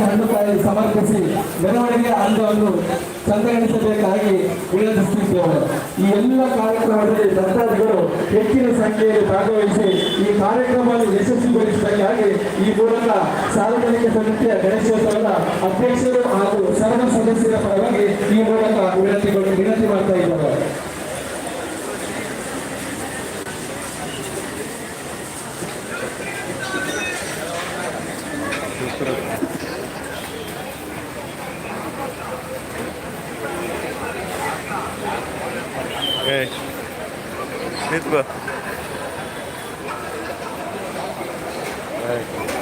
ಹಣ್ಣುಕಾಯಿ ಸಮರ್ಪಿಸಿ ಮೆರವಣಿಗೆ ಅಂಗವನ್ನು ಸಂಗ್ರಹಿಸಬೇಕಾಗಿ ವಿನಂತಿಸುತ್ತಿದ್ದೇವೆ. ಈ ಎಲ್ಲ ಕಾರ್ಯಕ್ರಮದಲ್ಲಿ ಭಕ್ತಾದಿಗಳು ಹೆಚ್ಚಿನ ಸಂಖ್ಯೆಯಲ್ಲಿ ಭಾಗವಹಿಸಿ ಈ ಕಾರ್ಯಕ್ರಮವನ್ನು ಯಶಸ್ವಿಗೊಳಿಸಬೇಕಾಗಿ ಈ ಮೂಲಕ ಸಾರ್ವಜನಿಕ ಸಮಿತಿಯ ಗಣೇಶೋತ್ಸವದ ಅಧ್ಯಕ್ಷರು ಹಾಗೂ ಸರ್ವ ಸದಸ್ಯರ ಪರವಾಗಿ ಈ ಮೂಲಕ ವಿನಂತಿಗಳು ವಿನಂತಿ ಮಾಡ್ತಾ ಇದ್ದಾರೆ ಏಯ್ Lütfen. Evet.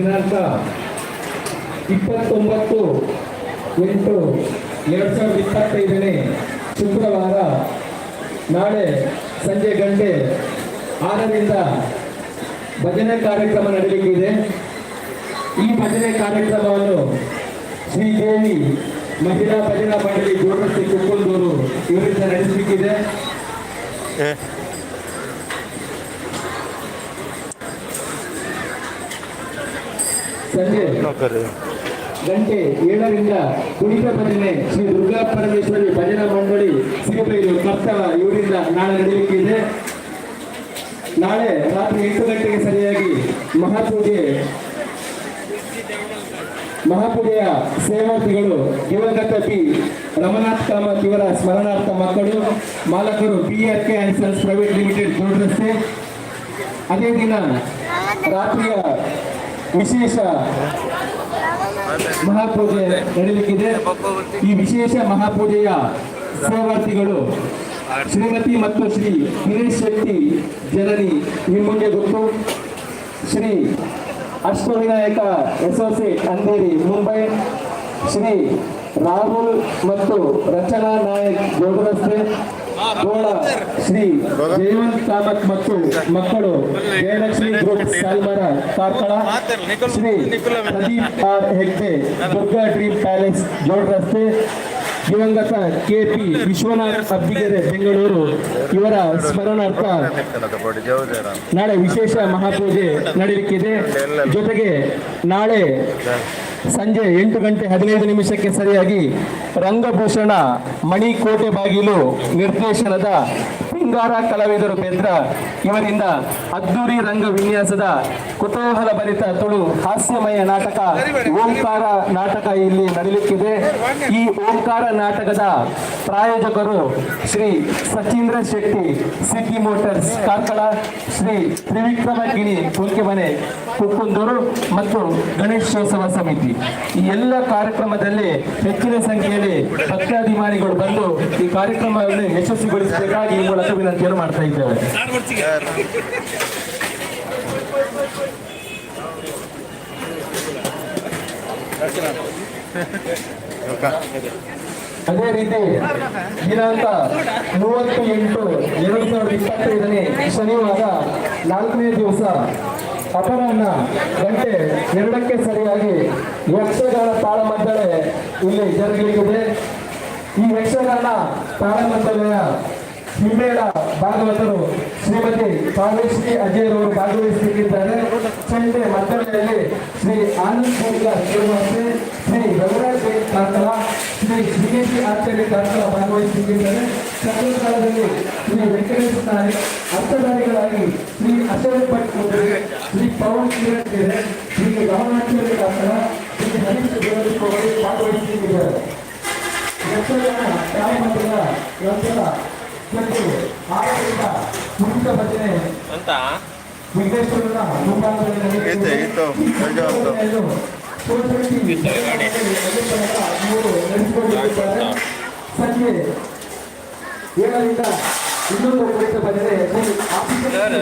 ದಿನಾಂಕ ಇಪ್ಪತ್ತೊಂಬತ್ತು, ಎಂಟು, ಎರಡು ಸಾವಿರದ ಇಪ್ಪತ್ತೈದನೇ ಶುಕ್ರವಾರ ನಾಳೆ ಸಂಜೆ ಗಂಟೆ ಆರರಿಂದ ಭಜನೆ ಕಾರ್ಯಕ್ರಮ ನಡೆಯಲಿಕ್ಕಿದೆ ಈ ಭಜನೆ ಕಾರ್ಯಕ್ರಮವನ್ನು ಶ್ರೀದೇವಿ ಮಹಿಳಾ ಭಜನಾ ಮಂಡಳಿ ಜೋಡರಸ್ತೆ ಕುಕ್ಕುಂದೂರು ಇವರಿಂದ ನಡೆಸಲಿಕ್ಕಿದೆ. ಸಂಜೆ ಗಂಟೆ ಏಳರಿಂದ ಕುಣಿತ ಭಜನೆ ಶ್ರೀ ದುರ್ಗಾ ಪರಮೇಶ್ವರಿ ಭಜನಾ ಮಂಡಳಿ ಸಿಗಬೈಲು ಕರ್ತವ ಇವರಿಂದ ನಾಳೆ ನಡೆಯಲಿಕ್ಕಿದೆ ನಾಳೆ ರಾತ್ರಿ ಎಂಟು ಗಂಟೆಗೆ ಸರಿಯಾಗಿ ಮಹಾಪೂಜೆ ಮಹಾಪೂಜೆಯ ಸೇವಾರ್ಥಿಗಳು ದಿವಂಗತ ಪಿ. ರಮನಾಥ್ ಕಾಮತ್ ಇವರ ಸ್ಮರಣಾರ್ಥ ಮಕ್ಕಳು ಮಾಲಕರು ಪಿ ಆರ್ ಕೆ ಆನ್ಸರ್ಸ್ ಸನ್ಸ್ ಪ್ರೈವೇಟ್ ಲಿಮಿಟೆಡ್ ರಸ್ತೆ. ಅದೇ ದಿನ ರಾತ್ರಿಯ ವಿಶೇಷ ಮಹಾಪೂಜೆ ನಡೆಯಲಿಕ್ಕಿದೆ ಈ ವಿಶೇಷ ಮಹಾಪೂಜೆಯ ಸೇವಾರ್ಥಿಗಳು ಶ್ರೀಮತಿ ಮತ್ತು ಶ್ರೀ ಗಿರೀಶ್ ಶೆಟ್ಟಿ ಜನನಿ ನಿಮ್ಮುಂದೆ ಗೊತ್ತು. ಶ್ರೀ ಅಷ್ಟವಿನಾಯಕ ಅಸೋಸಿಯೇಟ್ ಅಂಧೇರಿ ಮುಂಬೈ. ಶ್ರೀ ರಾಹುಲ್ ಮತ್ತು ರಚನಾ ನಾಯಕ್ ಜೋಡರಸ್ತೆ ಗೋಳ ಶ್ರೀ ಜಯವಂತ್ ಕಾಮತ್ ಮತ್ತು ಮಕ್ಕಳು Jayalakshmi group Salmara Karkala Shri Pradeep R Hegde Durga dream palace ಜೋಡ್ ರಸ್ತೆ, ದಿವಂಗತ ಕೆಪಿ ವಿಶ್ವನಾಥ್ ಅಬ್ಬಿಗೆರೆ ಬೆಂಗಳೂರು. ಇವರ ಸ್ಮರಣಾರ್ಥ ನಾಳೆ ವಿಶೇಷ ಮಹಾಪೂಜೆ ನಡೆಯಲಿಕ್ಕಿದೆ ಜೊತೆಗೆ ನಾಳೆ ಸಂಜೆ ಎಂಟು ಗಂಟೆ ಹದಿನೈದು ನಿಮಿಷಕ್ಕೆ ಸರಿಯಾಗಿ ರಂಗಭೂಷಣ ಮಣಿಕೋಟೆ ಬಾಗಿಲು ನಿರ್ದೇಶನದ ಸಿಂಗಾರ ಕಲಾವಿದರು ಕೇಂದ್ರ ಇವರಿಂದ ಅದ್ದೂರಿ ರಂಗ ವಿನ್ಯಾಸದ ಕುತೂಹಲ ಭರಿತ ತುಳು ಹಾಸ್ಯಮಯ ನಾಟಕ, ಓಂಕಾರ ನಾಟಕ ಇಲ್ಲಿ ನಡೆಯಲಿಕ್ಕಿದೆ ಈ ಓಂಕಾರ ನಾಟಕದ ಪ್ರಾಯೋಜಕರು ಶ್ರೀ ಸಚೀಂದ್ರ ಶೆಟ್ಟಿ ಸಿಟಿ ಮೋಟರ್ಸ್ ಕಾರ್ಕಳ, ಶ್ರೀ ತ್ರಿವಿಕ್ರಮ ಗಿಣಿ ಮನೆ ಕುಕ್ಕುಂದೂರು ಮತ್ತು ಗಣೇಶೋತ್ಸವ ಸಮಿತಿ. ಈ ಎಲ್ಲ ಕಾರ್ಯಕ್ರಮದಲ್ಲಿ ಹೆಚ್ಚಿನ ಸಂಖ್ಯೆಯಲ್ಲಿ ಭಕ್ತಾಭಿಮಾನಿಗಳು ಬಂದು ಈ ಕಾರ್ಯಕ್ರಮವನ್ನು ಯಶಸ್ವಿಗೊಳಿಸಬೇಕಾಗಿ ಈ ಮೂಲಕ ವಿನಂತಿಯನ್ನು ಮಾಡ್ತಾ ಇದ್ದೇವೆ. ಅದೇ ರೀತಿ ದಿನಾಂಕ ಮೂವತ್ತು ಎಂಟು ಎರಡು ಸಾವಿರದ ಇಪ್ಪತ್ತೈದನೇ ಶನಿವಾರ ನಾಲ್ಕನೇ ದಿವಸ ಅಪರಾಹ್ನ ಗಂಟೆ ಎರಡಕ್ಕೆ ಸರಿಯಾಗಿ ಯಕ್ಷಗಾನ ತಾಳಮದ್ದಳೆ ಇಲ್ಲಿ ಜರುಗಲಿದೆ ಈ ಯಕ್ಷಗಾನ ತಾಳಮದ್ದಳೆಯ ಹಿಮ್ಮೇಳ ಭಾಗವತರು ಶ್ರೀಮತಿ ಕಾಮೇಶ್ವರಿ ಅಜಯರವರು ಭಾಗವಹಿಸಲಿದ್ದಾರೆ. ಚಂಡೆ ಮದ್ದಳೆಯಲ್ಲಿ ಶ್ರೀ ಆನಂದ್ ಶ್ರೀನಿವಾಸೆ, ಶ್ರೀ ರಘುರಾಜ್ ಕಾಂತಲ, ಶ್ರೀ ಶ್ರೀಜಿ ಆಚಾರ್ಯ ಕಾಂತಲ ಭಾಗವಹಿಸಲಿದ್ದಾರೆ. ಚಂದ್ರಕಾಲದಲ್ಲಿ ಶ್ರೀ ವೆಂಕಟೇಶ್ ನಾಯಕ್ ಅರ್ಥಧಾರಿಗಳಾಗಿ ಶ್ರೀ ಅಶೋಕ್ ಭಟ್ ಶ್ರೀ ಪವನ್ ಕಿರಣ್ ಕೆರೆ ಶ್ರೀ ರಾಮನಾಚಾರ್ಯ ಕಾಂತಲ, ಶ್ರೀ ಹರೀಶ್ ದೇವರಿಗೆ ಭಾಗವಹಿಸಲಿದ್ದಾರೆ. ಯಕ್ಷಗಾನ ತಾಯಿಮಂದಿರ ನಂತರ ಮತ್ತು ಆರರಿಂದ ಕುಣಿತ ಭಜನೆ ಅಂತ ವಿಘ್ನೇಶ್ವರನ ಮುಂಭಾಗದಲ್ಲಿ ಸಂಜೆ ಏಳರಿಂದ ಇನ್ನೊಂದು ಕುರಿತ ಶ್ರೀ ಆಫೀಸರ್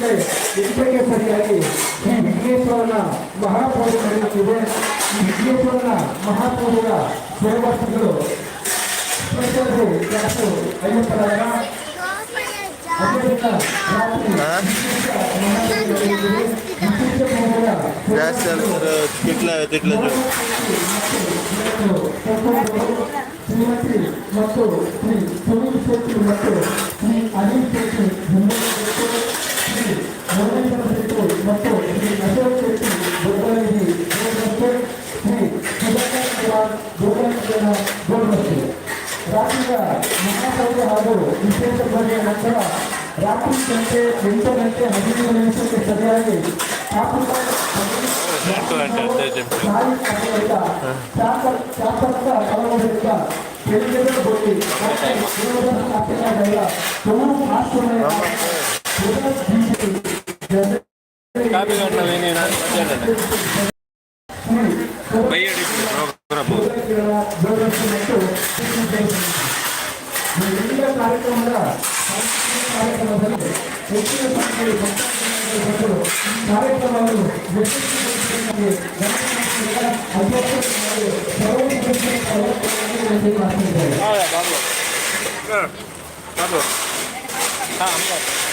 ನಡೆಯಲಿದೆ ಈ ಕುರಿತ ಭಜನೆ ರಾತ್ರಿಯಲ್ಲೇ ಎಂಟಕ್ಕೆ ಸರಿಯಾಗಿ ಈ ವಿಘ್ನೇಶ್ವರನ ಮಹಾಪೂಜೆ ನಡೆಯುತ್ತಿದೆ ಈ ವಿಘ್ನೇಶ್ವರನ ಮಹಾಪೂಜೆಯ ಸೇವಾರ್ಥಿಗಳು ಪ್ರತಿಯೊಂದು ಕ್ಲಾಸು ಐವತ್ತರಾಗ ಅದರಿಂದ ರಾತ್ರಿ ವಿಶೇಷ ಮಹಾಪೂಜೆ ನಡೆಯುತ್ತಿದೆ. ವಿಶೇಷ ಪೂಜೆಯ ಜಾಸ್ತಿ ಅಲ್ಸರ್ ತಿಟ್ಲ ತಿಟ್ಲ ಶ್ರೀಮತಿ ಮತ್ತು ಶ್ರೀ ಸುನೀಲ್ ಶೆಟ್ಟಿ ಮತ್ತು ಶ್ರೀ ಅನಿಲ್ ಶೆಟ್ಟಿ ಹಿನ್ನೆಲೆ ಶ್ರೀ ಮುರಳೀಧರ ಶೆಟ್ಟಿ ಮತ್ತು ಶ್ರೀ ಅಶೋಕ್ ಶೆಟ್ಟಿ ದೊಡ್ಡವರಿಗೆ ಗೋಲ್ರಸ್ತೆ ಶ್ರೀ ಸುಧಾಕರ್ ಕುಮಾರ್ ಗೋಲ್ರಸ್ತೆನ ಗೋಲ್ರಸ್ತೆ ರಾತ್ರಿಯ ಮಹಾಪೌರ್ಯ ಹಾಗೂ ವಿಶೇಷ ಭಜನೆಯ ನಂತರ ರಾತ್ರಿ ಗಂಟೆ ಎಂಟು ಗಂಟೆ ಹದಿನೈದು ನಿಮಿಷಕ್ಕೆ ಸರಿಯಾಗಿ ಕಾಪುಕ ಎಂಟು ಗಂಟೆ ಹದಿನೈದು ನಿಮಿಷ ಸಾಯಿ ಕಾರ್ಯಕ್ರಮದ ಕಾರ್ಯಕ್ರಮದಲ್ಲಿ ಹೆಚ್ಚಿನ ಸಂಖ್ಯೆಯಲ್ಲಿ ಭಕ್ತಾದಿಗಳು ಈ ಕಾರ್ಯಕ್ರಮವನ್ನು ಯಶಸ್ವಿಗೊಳಿಸುವುದಕ್ಕೆ ಗಮನಹರಿಸಿದ